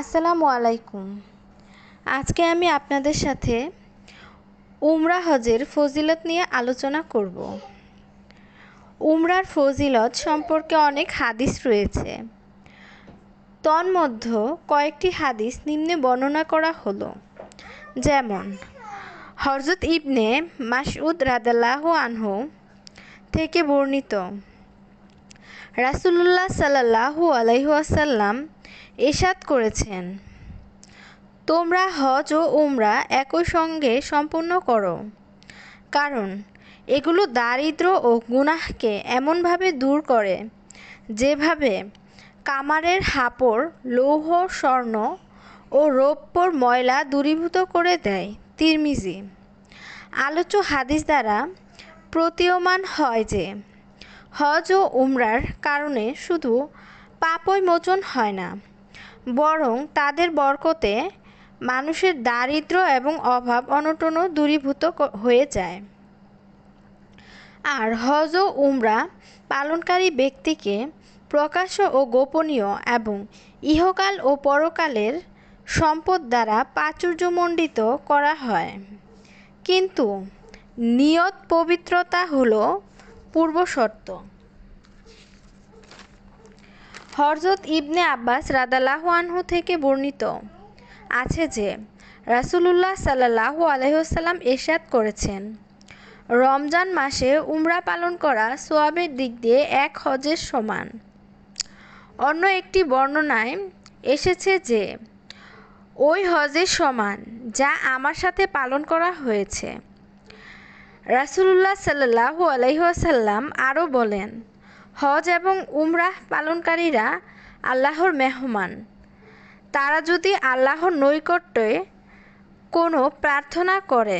আসসালামু আলাইকুম। আজকে আমি আপনাদের সাথে উমরা হজের ফজিলত নিয়ে আলোচনা করব। উমরার ফজিলত সম্পর্কে অনেক হাদিস রয়েছে। তন্মধ্য কয়েকটি হাদিস নিম্নে বর্ণনা করা হলো। যেমন হরজত ইবনে মাসউদ রাদাল্লাহ আনহু থেকে বর্ণিত, রাসুলুল্লাহ সাল্লাহু আলাইহাসাল্লাম এসাদ করেছেন। তোমরা হজ ও উমরা একই সঙ্গে সম্পূর্ণ করো। কারণ, এগুলো দারিদ্র ও গুনাহকে এমনভাবে দূর করে, যেভাবে কামারের হাপড়, লৌহ, স্বর্ণ ও রৌপ্যর ময়লা দূরীভূত করে দেয় তিরমিজি। আলোচ্য হাদিস দ্বারা প্রতীয়মান হয় যে, হজ ও উমরার কারণে শুধু পাপই মোচন হয় না বরং তাদের বরকতে মানুষের দারিদ্র এবং অভাব অনটনও দূরীভূত হয়ে যায়। আর হজ ও উমরা পালনকারী ব্যক্তিকে প্রকাশ্য ও গোপনীয় এবং ইহকাল ও পরকালের সম্পদ দ্বারা প্রাচুর্যমণ্ডিত করা হয়। কিন্তু নিয়ত পবিত্রতা হল পূর্বশর্ত। হরজত ইবনে আব্বাস রাদালাহু আনহু থেকে বর্ণিত আছে যে, রাসুলুল্লাহ সাল্লাহু আলহ্লাম এরশাদ করেছেন। রমজান মাসে উমরা পালন করা সোয়াবের দিক দিয়ে এক হজের সমান। অন্য একটি বর্ণনায় এসেছে যে, ওই হজের সমান যা আমার সাথে পালন করা হয়েছে। রাসুলুল্লাহ সাল্লাহু আলহিহাসাল্লাম আরও বলেন হজ এবং উমরাহ পালনকারীরা আল্লাহর মেহমান। তারা যদি আল্লাহর নৈকট্যে কোনো প্রার্থনা করে,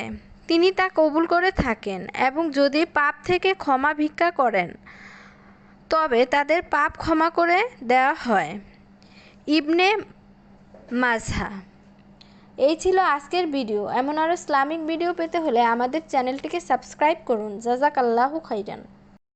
তিনি তা কবুল করে থাকেন এবং যদি পাপ থেকে ক্ষমা ভিক্ষা করেন, তবে তাদের পাপ ক্ষমা করে দেওয়া হয়। ইবনে মাঝহা এই ছিল আজকের ভিডিও। এমন আরও ইসলামিক ভিডিও পেতে হলে আমাদের চ্যানেলটিকে সাবস্ক্রাইব করুন। জাজাক আল্লাহু খাইরান